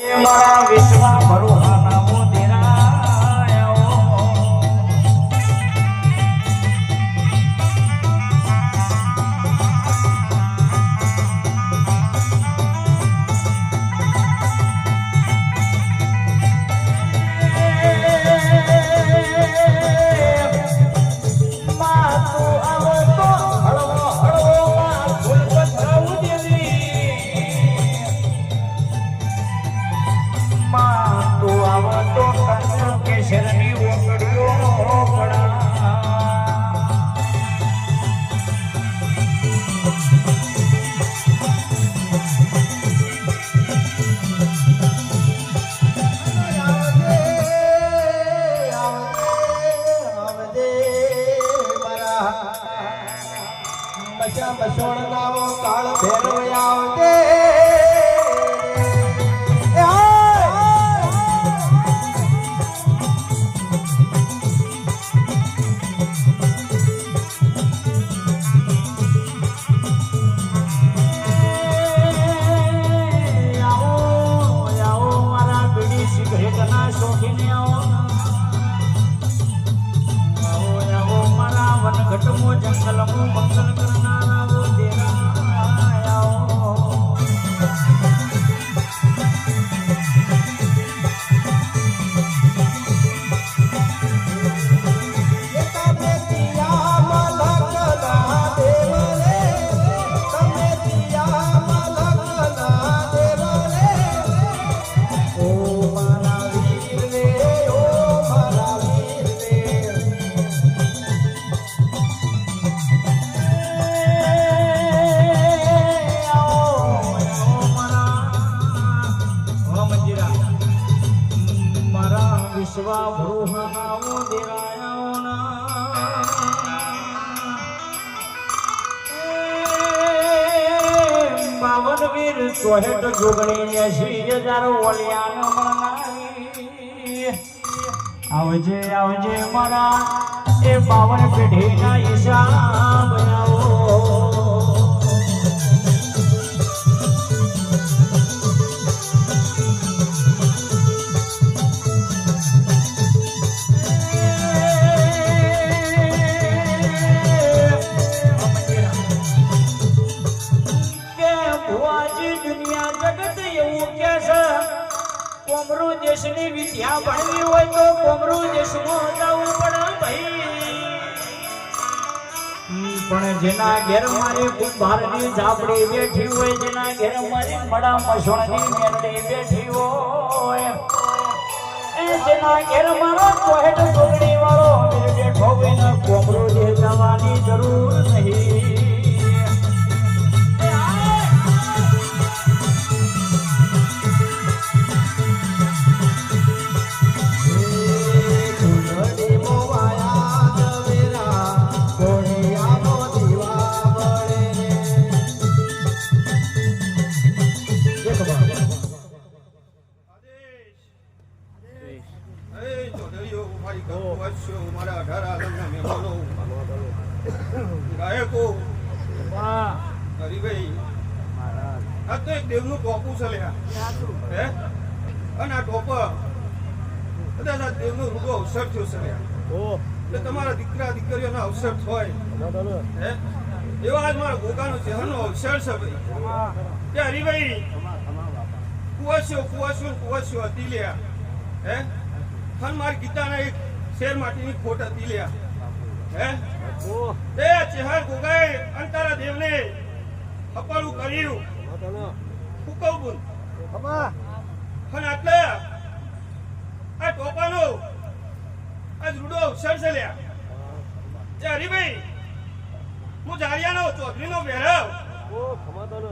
મારા વિશ્વા ભરોહાના કાળ ભેરવ આવજે. કોમરુ દેશની વિદ્યા ભણવી હોય તો કોમરુ દેશમાં જવું પડે ભાઈ. પણ જેના ઘેર મારી કુંભારની ઝાપડી બેઠી હોય, જેના ઘેર મારી મડા મસોણની મેરડી બેઠી હોય, એ જેના ઘેર મારો કોહેટ જોગણી વાળો બેઠો હોય ને કોમરો જવાની જરૂર નહીં. અવસર. થયો છે લ્યા. એટલે તમારા દીકરા દીકરીઓનો અવસર થાય હે? એવા આજ મારા ગોગાનો ચહેરાનો અવસર છે ભાઈ. કે હરિભાઈ કુવાસીઓ કુવાસીઓ કુવાસીઓ હતી લ્યા. હે? ખન માર ગીતાના એક શેર માટીની ખોટ હતી લ્યા. હે? તે ચેહર ગોગાએ અંતારા દેવને અપાળું કર્યું. ફૂકવવું ખન આટલે આ ટોપાનો આજ રૂડો અવસર છે લ્યા. જે હરિભાઈ, હું જારિયાનો ચૌધરીનો ભેરવ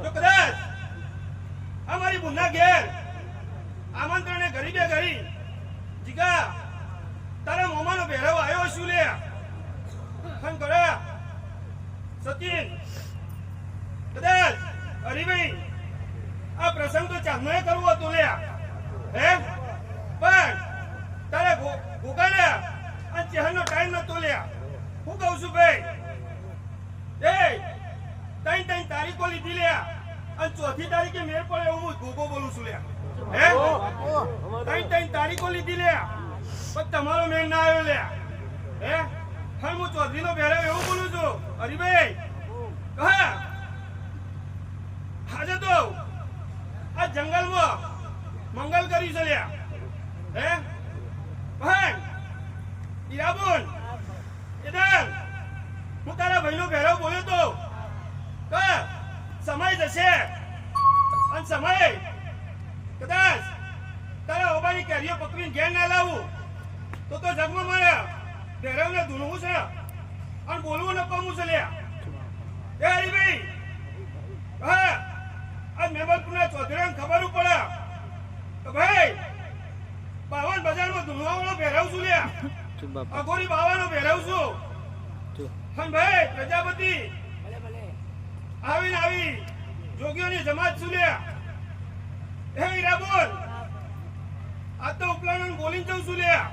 જો કદાચ અમારી બુના ઘેર આમંત્રણે ગરીબે ગરી જીગા તારા મોમાનો ભેરવ આવ્યો શું લે ખન કરા સચિન, કદાચ હરીભાઈ, આ પ્રસંગ તો ચાંદોએ કરવો હતો લે હે? પણ તારે ગોકાલ્યા આ ટાઈમ નતો લ્યા. હું કહું છું, ભાઈ, એ તઈ તઈ તારીખો લીધી લ્યા. અને ચોથી તારીખે મેળ પડે એવું હું ગોગો બોલું છું લ્યા. હે? તારીખો લીધી લ્યા. પણ તમારો મેળ ના આવ્યો લ્યા. હે? હા હું ચૌધરીનો ભેરવ એવું બોલું છું. હરિભાઈ, કહા, આજે તો આ જંગલમાં મંગલ કર્યું છે લ્યા. હે? ભાઈ ઈરાબુન ઇધર હું તારા ભાઈનો ભેરવ બોલ્યો તો. કે સમય જશે. અને સમય. કદાચ તારા ઓબાની કેરીઓ પકવીને ઘેર ના લાવું. તો તો જગમાં મારે ભેરવને ધૂણવું છે. અને બોલવું ન પામવું છે લ્યા. એ હરીભાઈ! હા. આ મેમલપુરના ચૌધરીને ખબર પડે. ભાઈ, બાવન બજારમાં ધૂણવા વાળો ભેરવ છું લ્યા. અઘોરી બાવાનો ભેરવ છું. અને ભાઈ પ્રજાપતિ. આવીને આવી. જોગીઓની જમાત છું લ્યા. હે હીરાબોલ આ તો ઉપલાણ બોલીને જઉં છું લ્યા.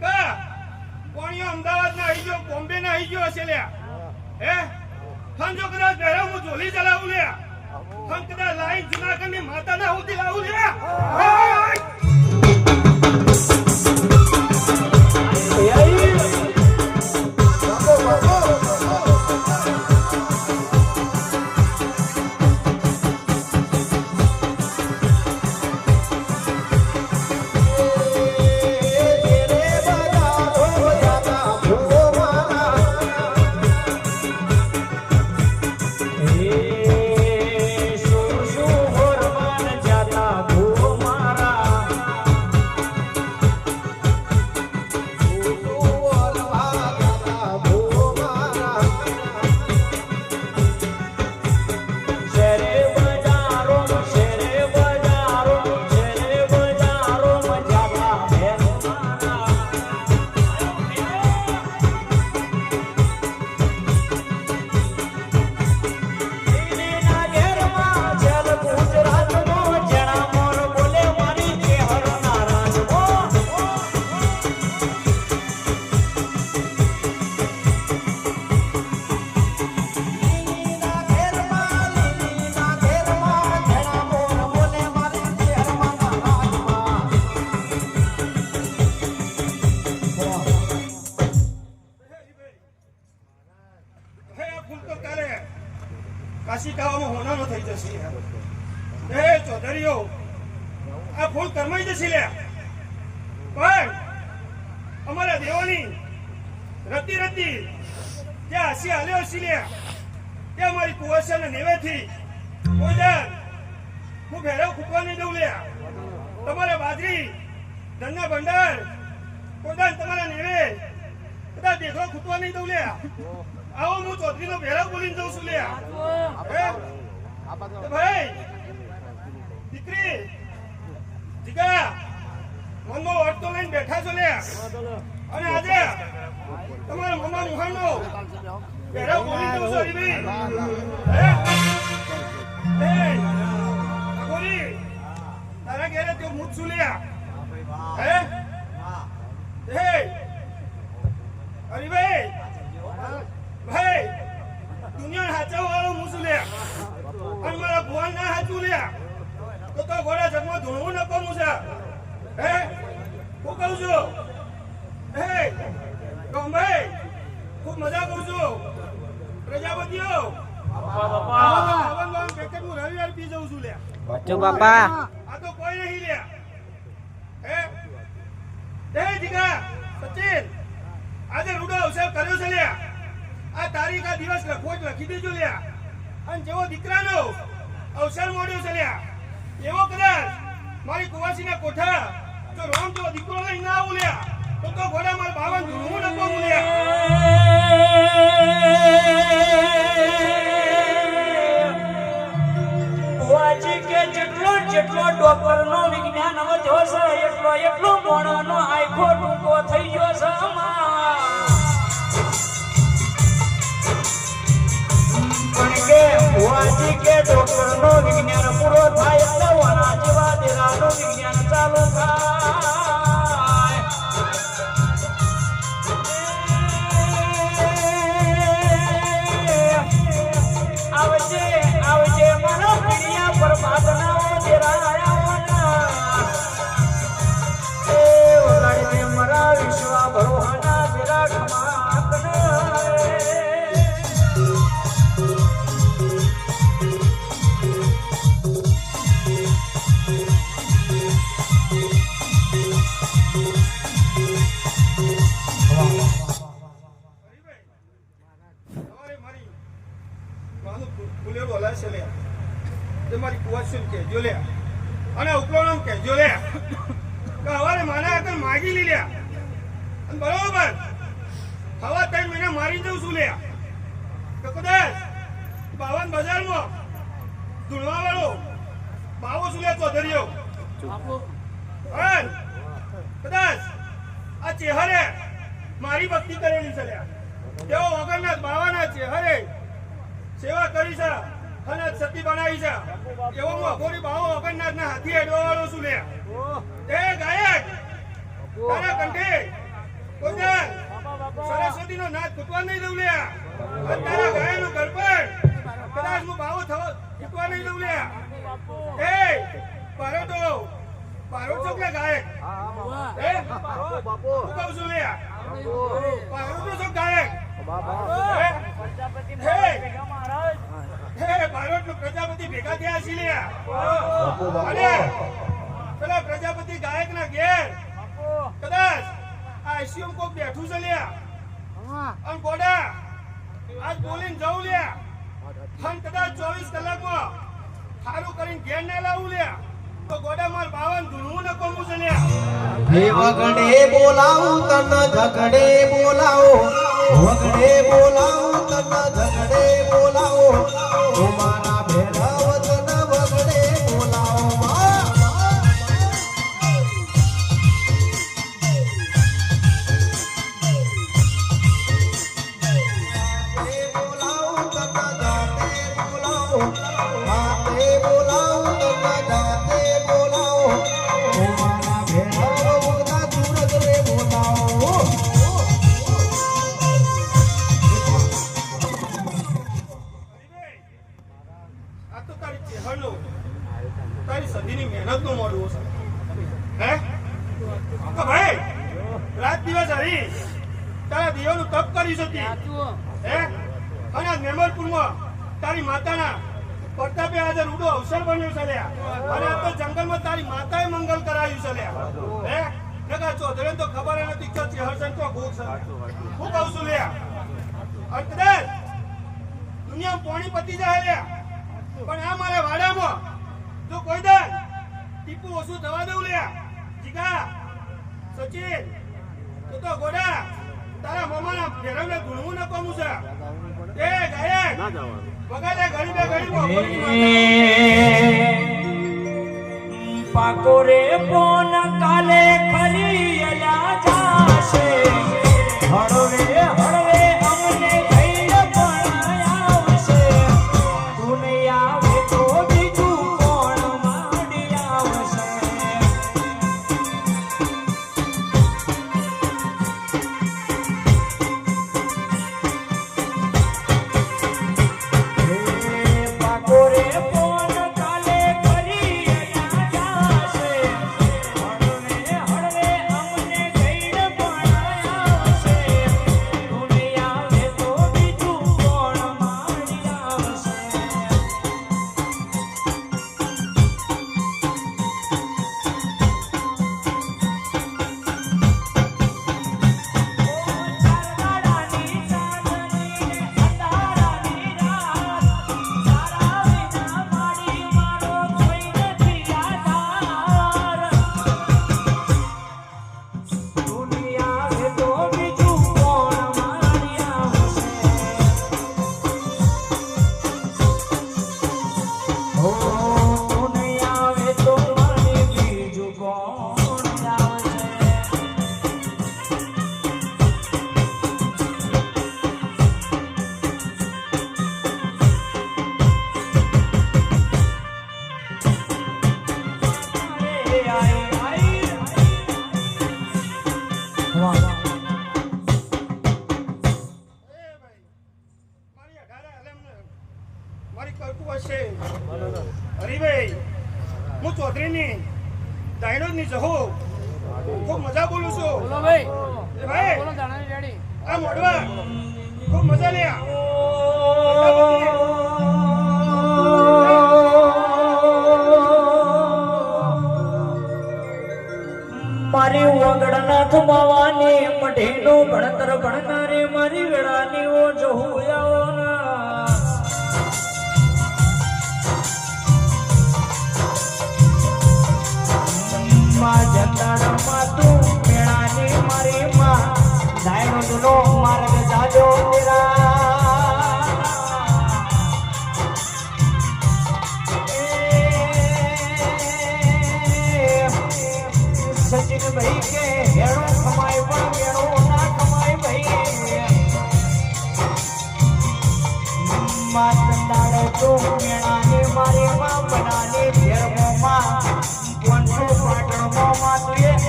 કા? કોણીઓ અમદાવાદ ના આવી ગયો બોમ્બે ના આવી ગયો હશે લ્યા. હે? હન જો કદાચ ભેરવ હું જોલી ચલાવું લ્યા. હમ કદાચ લાઈન જુનાગઢની માતા ના હોતી લાવું લ્યા કાશી કાવામાં હોનાનો થઈ જશે. એ ચૌધરીઓ, આ ફૂલ કરમાઈ જશે લે પણ અમારા દેવોની રતી રતી ત્યાં હસી હાલ્યો હસી લે ત્યાં મારી કુવાસાને નેવેથી કોઈ દર હું ભેરવ ખૂટવા નહીં દઉં લે તમારા બાજરી, ધનના ભંડાર કોઈ તમારા નેવે. કદાચ દેખો ખૂટવા નહીં દઉં લે આવો હું ચૌધરીનો ભેરા બોલીને જઉં છું લ્યા. ભાઈ દીકરી દીકરા મનનો અડતો લઈને બેઠા છો લ્યા. અને આજે તમારા મમ્મા મુહાણનો ભેરા બોલી જઉં છું હરીભાઈ? તારા ઘેરે તે મૂત છું લ્યા. હે? હરીભાઈ ભાઈ દુનિયા હાચા વાળો મુસુ લે. અને મારા ભગવાન ના હાચું લે. તો તો ઘોડા જગમાં ધૂણવું ન છે. હે? હું કહું છું. હે? ગંભાઈ ખૂબ મજા કરું છું. પ્રજાપતિઓ હું છું બચ્ચો બાપા. આ તો કોઈ નહીં લે. હે? હે જીગા સચિન આજે રૂડો અવસર કર્યો છે લ્યા આ તારીખ આ દિવસ લખવો જ લખી દેજો લ્યા અને જેવો દીકરાનો અવસર મળ્યો છે લ્યા, એવો કદાચ મારી કુવાસીના કોઠા જો રામ જો દીકરો લઈ ના આવું લ્યા, તો તો ઘોડા મારા બાવન ધૂણવું નકો વાજી કે જેટલો જેટલો ડોક્ટરનો વિજ્ઞાન વધ્યો છે, એટલો એટલો મોણોનો આખો ટૂંકો થઈ ગયો છે આમાં. કે વાજી કે ડોક્ટરનો વિજ્ઞાન પૂરો થાય એટલે વના જેવા દેરાનું વિજ્ઞાન ચાલુ સેવા કરી છે. અને સતી બનાવી છે. એવો હું અઘોરી બાવો વગરના ના હાથી હેડવા વાળો છું લે એ ગાયક તારા કંઠે કોઈ દર સરસ્વતીનો નાદ ફૂટવા નહીં દઉં લ્યા. તારા ગાયનું ગળપણ કદાચ હું બાવો થવા ફૂટવા નહીં દઉં લ્યા. એ પારો તો પારો છો કે ગાયક? એ? હું કહું છું લ્યા. પારો તો છો ગાયક. હે હે? ભારતનો પ્રજાપતિ ભેગા થયા છે અને પેલા પ્રજાપતિ ગાયકના ઘેર. કદાચ આ આઈસીયુ કોક બેઠું છે લ્યા. અને ગોડા આજ બોલીને જવું લ્યા. અને કદાચ ચોવીસ કલાકમાં ખારું કરીને ઘેર ના લાવું લ્યા. તો ગોડા માર બાવન ધૂણવું ન કોમું છે લ્યા. હે વગડે બોલાવું તન ઝઘડે બોલાવો. વગડે બોલાવો તન ઝગડે બોલાવો ઓ દિવસ હરી તારા દિયોનું તપ કરી શકી. હે? અને આ મેમરપુરમાં તારી માતાના પ્રતાપે આજે રૂડો અવસર બન્યો છે અને તો જંગલમાં તારી માતાએ મંગલ કરાયું છે હે? નકા ચોધરે તો ખબર નથી કે ચેહરસન તો ભૂખ છે. હું કહું છું લ્યા પતી જાય લ્યા. પણ આ મારા વાડામાં જો કોઈ દર ટીપુ ઓછું થવા દઉં લ્યા. જીગા, સચિન તો તો ગોડા. તારા મામાના ઘેરવને ગુણવું ન કોમું છે. એ ગાયક વગાડે ઘડી બે ઘડી પાકો રે પોન કાલે ખરી અલા જાશે.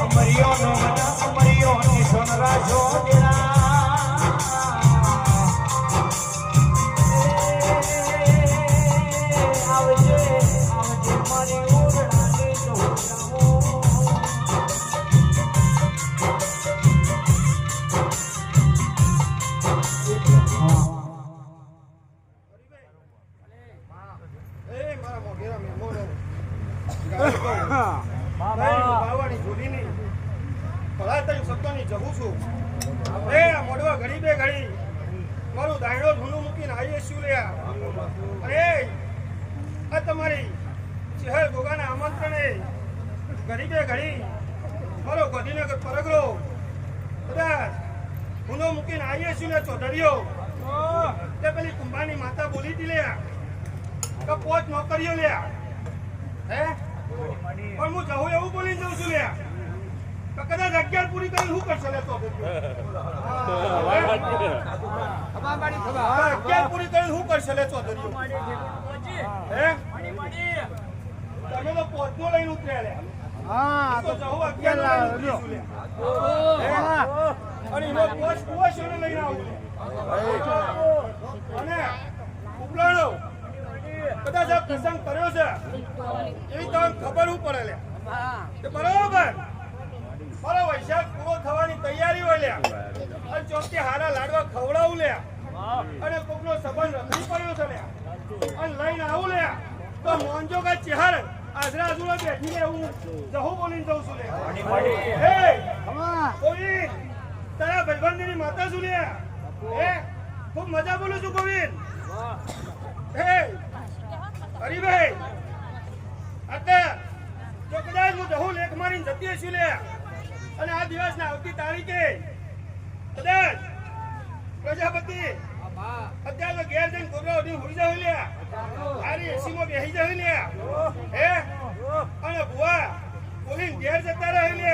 અમરિયો નો અમરિયો ની સોનરા જો દેરા ઘડી કે ઘડી? મારો ગોધીનગર પરગરો કદાચ ધૂનો મૂકીને આવીએ છીએ ને ચોધરીઓ તે પેલી કુંભાની માતા બોલી હતી લ્યા કે પોત નોકરીઓ લ્યા. હે? પણ હું જવું એવું બોલી જઉં છું લ્યા. તો કદાચ અગિયાર પૂરી કરી શું કરશે લે તો અગિયાર પૂરી કરીને શું કરશે લે ચૌધરીઓ હે? તમે તો પોતનો લઈને ઉતર્યા હા તો જવું અગિયાર નો લઈને એનો આવું લે. અને ઉપલાણો કદાચ આ પ્રસંગ કર્યો છે. એવી તમને ખબર હું પડે લે. તે બરોબર. મારો વૈશાખ પૂરો થવાની તૈયારી હોય લ્યા અને હારા લાડવા ખવડાવું લ્યા અને કોકનો સંબંધ રખડી પડ્યો છે લ્યા અને લઈને આવું લ્યા તો મોંજો કા ચહેર આજરા આજુરા બેઠી લે હું જહુ બોલીને જઉં છું લે હે ગોવિંદ તારા ભાઈબંધીની માતા છું લે હે ખૂબ મજા બોલું છું ગોવિંદ. હે હરીભાઈ અત્યારે જો કદાચ હું જહુ લેખ મારીને જતી હશું લે અને આ દિવસના આવતી તારીખે કદાચ પ્રજાપતિ અત્યારે તો ઘેર જઈને ગોબરા ઉઠી હોઈ જાવ લે. આરી એસી માં બેસી જાવ લે. હે? અને બુઆ બોલીને ઘેર જતા રહે લે.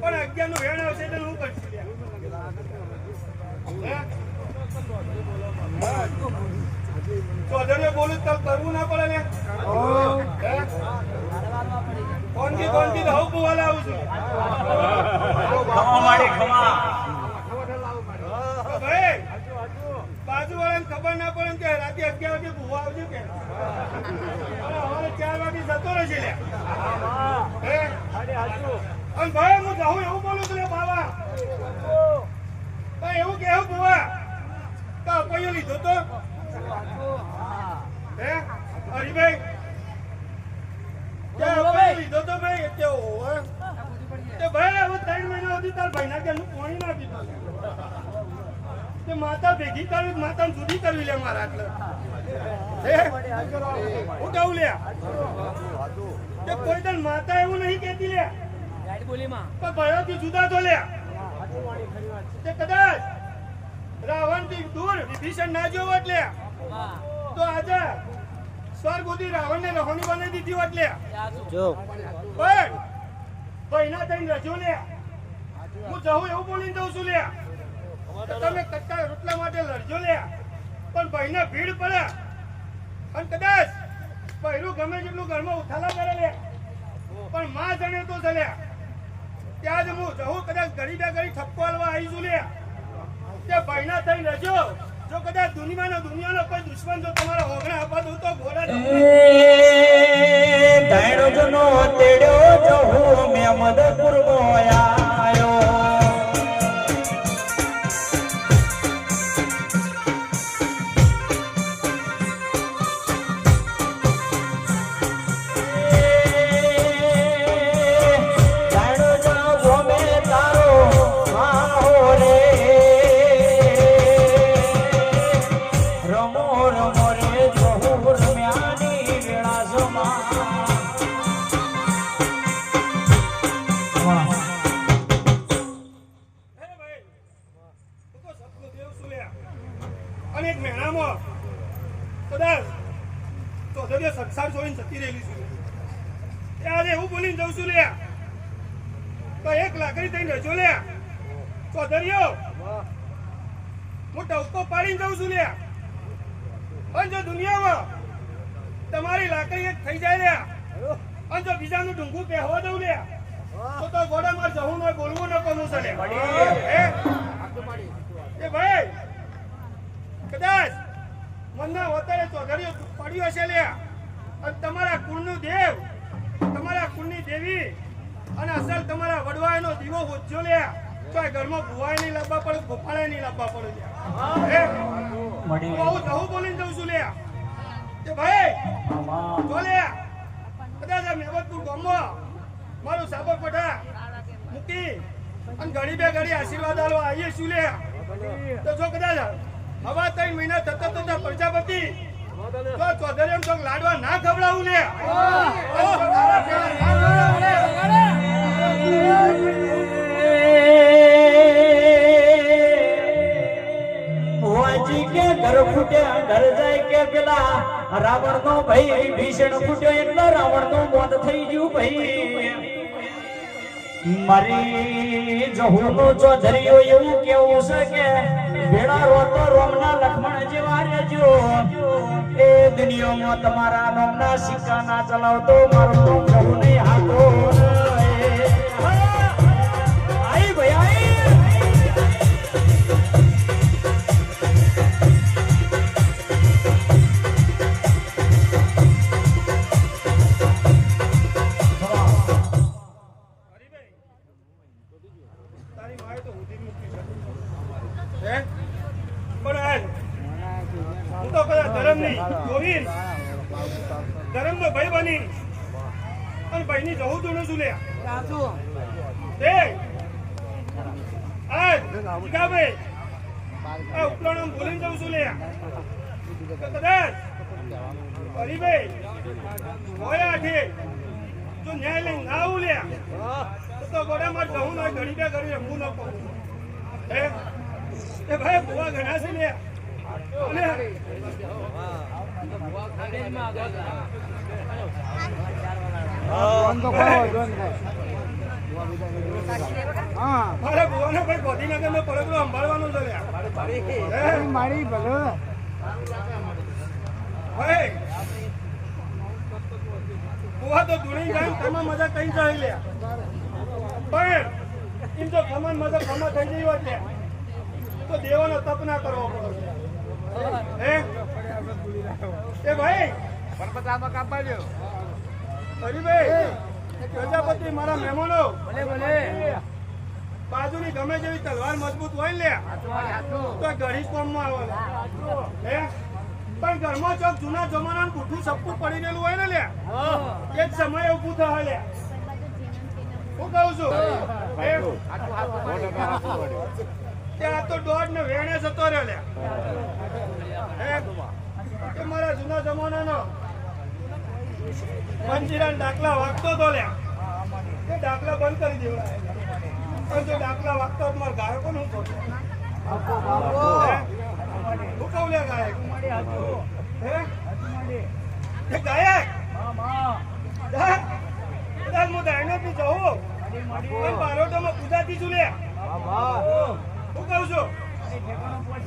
પણ અગિયારનું વેણ આવશે તો હું કરશું લે. બોલું તો કરવું ના પડે ને હે? કોણથી કોણથી રહું બુવા આવું છું? ખમા માડી ખમા તો ભાઈ બાજુ વાળાને ખબર ના પડે કે રાતે અગિયાર વાગે ભૂવા આવજો કે. હવે ચાર વાગે જતો રહેશે અને ભાઈ હું જાઉં એવું બોલું છું બાબા ભાઈ એવું કેવું ભૂવા? તો અપાયો લીધો તો. હે? હરીભાઈ? લીધો તો ભાઈ ભાઈ હવે ત્રણ મહિના સુધી તાર ભાઈના ઘરનું પાણી ના પીધું. તે માતા ભેગી કરવી માતા જુદી કરવી લે મારા એટલે હું? કહું લે. તે કોઈ તન માતા એવું નહીં કેતી લે. પણ ભયોથી જુદા તો લે. તે કદાચ રાવણથી દૂર વિભીષણ ના જોવો એટલે તો આજે સ્વર્ગ સુધી રાવણ ને રહોણી બનાવી દીધી એટલે પણ ભાઈના થઈને રજો લે. હું જવું એવું બોલી દઉં છું લે. તમે કચ્ચા રોટલા માટે લડજો લે પણ ભાઈને ભીડ પડે. અને કદાચ પહેલું ગમે જેટલું ઘરમાં ઉથાલા કરે લે પણ માં જાણે તો છે લે ત્યાં જ હું જવું કદાચ ઘડી બે ઘડી ઠપકો હાલવા આવી છું લે તે ભાઈના થઈ રજો જો કદાચ દુનિયાનો દુનિયાનો કોઈ દુશ્મન જો તમારા હોગણા દઉં તો ઘોડા જો જનો તેડ્યો મદદ મેમદપુર આયો તમારી લાકડી એક થઈ જાય લ્યા. અને જો બીજાનું ડુંગું પહેવા દઉં લ્યા. તો તો ગોડા માર જવું ન બોલવું ન કોનું છે એ ભાઈ. કદાચ મનના વતારે ચોધરીઓ પડ્યો હશે લ્યા. અને તમારા કુળનું દેવ તમારા કુળની દેવી અને અસલ તમારા વડવાયનો દીવો ઉજ્જો લ્યા. તો આ ઘરમાં ભુવાય નહીં લાવવા પડે ગોપાળે નહીં લાવવા પડે લ્યા. હે? મળી હું. જવું બોલીને જઉં છું લ્યા. કે ભાઈ આમાં જો લ્યા કદાચ મેવતપુર ગામમાં મારું સાબરપટા મૂકી અને ઘડી બે ઘડી આશીર્વાદ આલવા આવીએ શું લ્યા તો જો કદાચ હવા ત્રણ મહિના થતા થતા પ્રજાપતિ તો ચૌધરી ચોક લાડવા ના ખવડાવું લે પેલા રાવણ નો ભાઈ ભીષણ ફૂટ્યો એટલે રાવણનું મોત થઈ ગયું ભાઈ. એવું કેવું છે કે ભેળા રોતો રોમના લક્ષ્મણ જેવા દુનિયામાં તમારા નોમના સિક્કા ના ચલાવતો મારું તો જહુ નહીં હાથો પણ હું તો કદાચ ધરમની ગોવિંદ ધરમનો ભાઈ બની. અને ભાઈની જવું તો છું લે જીગાભાઈ આ ઉપલાણમ ભૂલીને જઉં છું લે કદાચ હરીભાઈ હોય આઠે જો ન્યાય લઈને ના આવું લે તો તો ગોડામાં જવું ના ઘડી બે ઘડી રમવું ન પડું હે? એ ભાઈ, ભૂવા ઘણા છે અને મારા ભુવાને ભાઈ છે મારી ભાઈ ગોવા તો ધૂણી જાય ને મજા કઈ જાય લે પણ એમ તો ખમણ મજા ખમા થઈ હોત લે તો દેવાનો તપ ના કરવો પડે. એ ભાઈ હરીભાઈ પ્રજાપતિ મારા મહેમાનો. બાજુની ગમે જેવી તલવાર મજબૂત હોય ને તો ગરીબ કોમમાં આવે. હે? પણ ઘરમાં ચોક જૂના જમાના બુઠું સપકું પડી રહેલું હોય ને લે. એ જ સમયે ઊભું થાય લે. હું કહું છું. આ તો દોઢ ને વેણે જતો રહ્યો લે મારા જૂના જમાનાનો. મંજીરાના દાખલા વાગતો તો લે બંધ કરી દેવા. પણ જો વાગતો મારા નું ખોટું હે? કહું હે? હે? દાયનો થી જવું પણ બારોટોમાં પૂજાતી હું કહું છું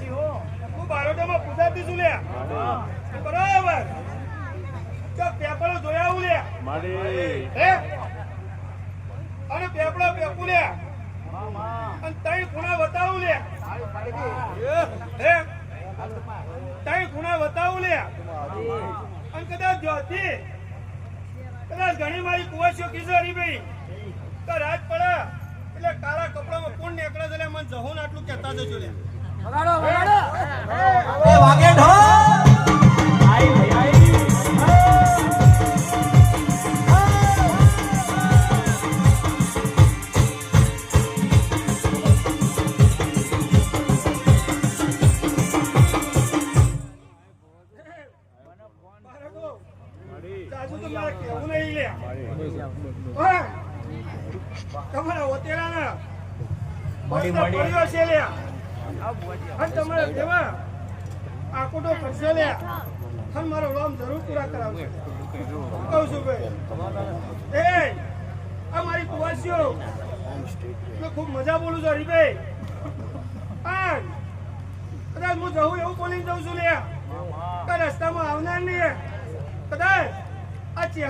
હું. બારોટોમાં પૂછાતી છું લે બરાબર. તો પેપરો જોયા હું લે હે? અને પેપડો પેપુ લે અને તઈ ખૂણા બતાવું લે હે? તઈ ખૂણા બતાવું લે અને કદાચ જોતી. કદાચ ઘણી મારી કુવાસીઓ કિશોરી ભાઈ. તો રાત પડે. એટલે કાળા કપડામાં કોણ નીકળે છે એટલે મને જહુન આટલું કહેતા જજો લે એ વાગે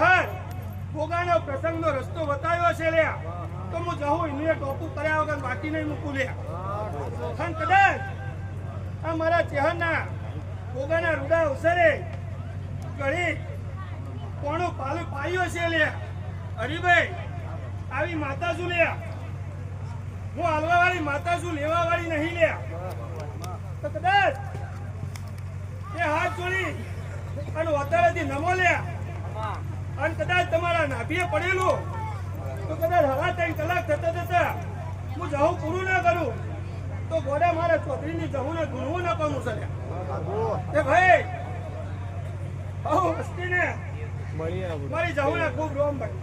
આ ચેહર પ્રસંગનો રસ્તો બતાવ્યો છે લે તો હું જવું એનું ટોપું કર્યા વગર બાકી નહીં મૂકું લે અને કદાચ આ મારા ચહેરના ભોગાના રૂડા અવસરે ઘણી કોણું પાલું પાયો છે લે હરીભાઈ, આવી માતા શું લે હું હાલવા વાળી માતા શું લેવા વાળી નહીં લે તો કદાચ એ હાથ જોડી અને વતાળેથી નમો લે અને કદાચ તમારા નાભીએ પડેલું તો કદાચ હવા ત્રણ કલાક થતા થતા હું જવું પૂરું ના કરું તો ગોડા મારા ચોધરીની જવું ને ગુણવું ના કરું સર ભાઈ બહુ વસ્તીને મારી જવું ને ખૂબ રોમ ભાઈ.